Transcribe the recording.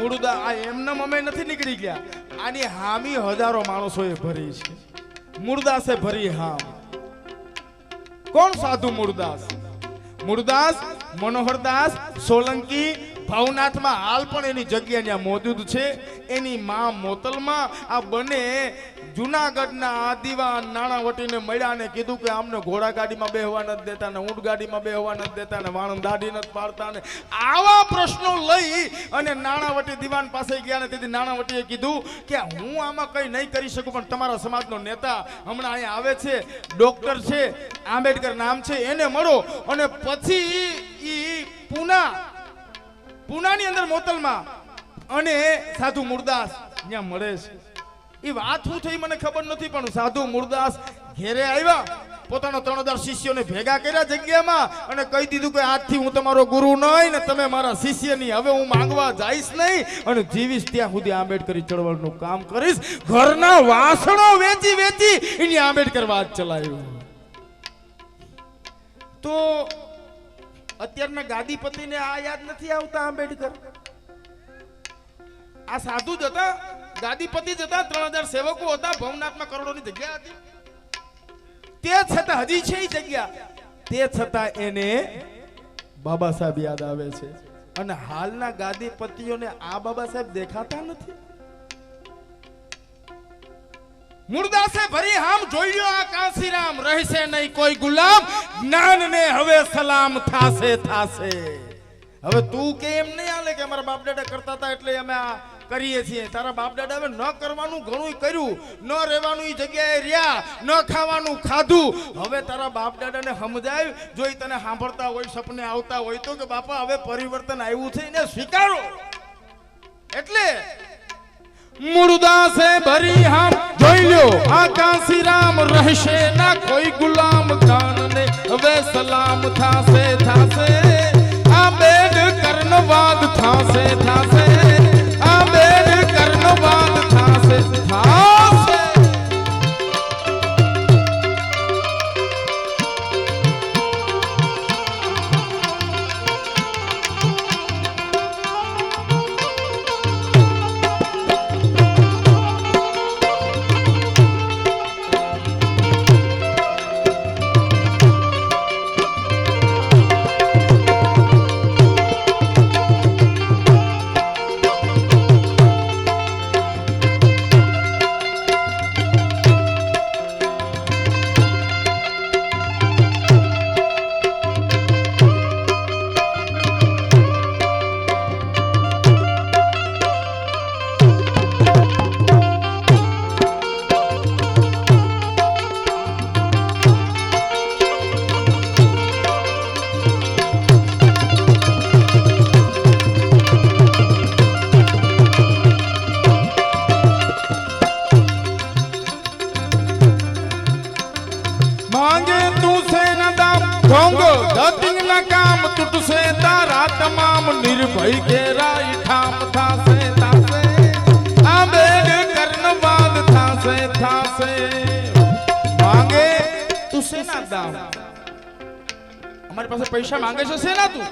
મૂળદા આ એમના અમે નથી નીકળી ગયા. આની હામી હજારો માણસોએ ભરી છે. મૂળદાસે ભરી હામ. કોણ સાધુ મૂળદાસ મૂળદાસ મનોહરદાસ, સોલંકી, ભાવનાથમાં હાલ પણ એની જગ્યા ત્યાં મોજૂદ છે. એની મા મોતલમાં આ બંને જુનાગઢના આદિવાન નાણાવટીને મળ્યા ને કીધું કે આમને ઘોડા ગાડીમાં બેહવા નથી દેતા ને ઊંટ ગાડીમાં બેહવા નથી દેતા ને વાણંદ દાઢી નથી પાડતા ને આવા પ્રશ્નો લઈ અને નાણાવટી દિવાન પાસે ગયા ને તેથી નાણાવટીએ કીધું કે હું આમાં કંઈ નહીં કરી શકું, પણ તમારા સમાજનો નેતા હમણાં અહીંયા આવે છે, ડોક્ટર છે, આંબેડકર નામ છે, એને મળો. અને પછી એ પૂના, પૂનાની અંદર મોતલમાં અને સાધુ મુરદાસ ત્યાં મળે છે. એ વાત શું થઈ મને ખબર નથી, પણ સાધુ મુરદાસ ઘેરે આવ્યા, પોતાના ત્રણ હજાર શિષ્યોને ભેગા કર્યા જગ્યામાં અને કહી દીધું કે આજથી હું તમારો ગુરુ નહીં ને તમે મારા શિષ્ય નહીં હવે હું માંગવા જઈશ નહીં અને જીવીશ ત્યાં સુધી આંબેડકરી ચળવળનું કામ કરીશ. ઘરના વાસણો વેચી વેચી એની આંબેડકર વાત ચલાવ્યું તો અત્યારના ગાદીપતિને આ યાદ નથી આવતા આંબેડકર? આ સાધુ જ હતા, ગાદીપતિ જ હતા, ત્રણ હજાર સેવકો હતા, ભવનાથમાં કરોડોની જગ્યા હતી. તે છતાં હજી છે એ જગ્યા. તે છતાં એને બાબા સાહેબ યાદ આવે છે. અને હાલના ગાદીપતિઓને આ બાબા સાહેબ દેખાતા નથી. મુરદાસે ભરી હામ જોઈ આ કાંસીરામ. રહેશે નહીં કોઈ ગુલામ. જ્ઞાન ને હવે સલામ થાશે થાશે. હવે તું કેમ નહીં આલે કે અમારા બાપ દાદા કરતા હતા એટલે અમે આ કરીએ છીએ. તારા બાપ દાદા ન કરવાનું ઘણું કર્યું. ન રહેવાનું એ જગ્યાએ રહ્યા, ન ખાવાનું ખાધું. હવે તારા બાપ દાદાને સમજાય, જો એ તને સાંભળતા હોય, સપને આવતા હોય તો કે, બાપા, હવે પરિવર્તન આવ્યું છે, એને સ્વીકારો. એટલે મુરદાસે ભરી હામ જોઈ લ્યો આ કાંસીરામ રહેશે ના, કોઈ ગુલામ જાનને હવે સલામ થાશે થાશે. માંગે તું છે ના દામ ઢોંગો ધતિંગ ના કામ, તૂટશે તારા તમામ, નિર્ભય ઘેરાઈ ઠામ થાશે થાશે. આ બેડ કર્ણવાદ થાશે થાશે. માંગે તું છે ના અમારી પાસે પૈસા માંગે છે સેના તું?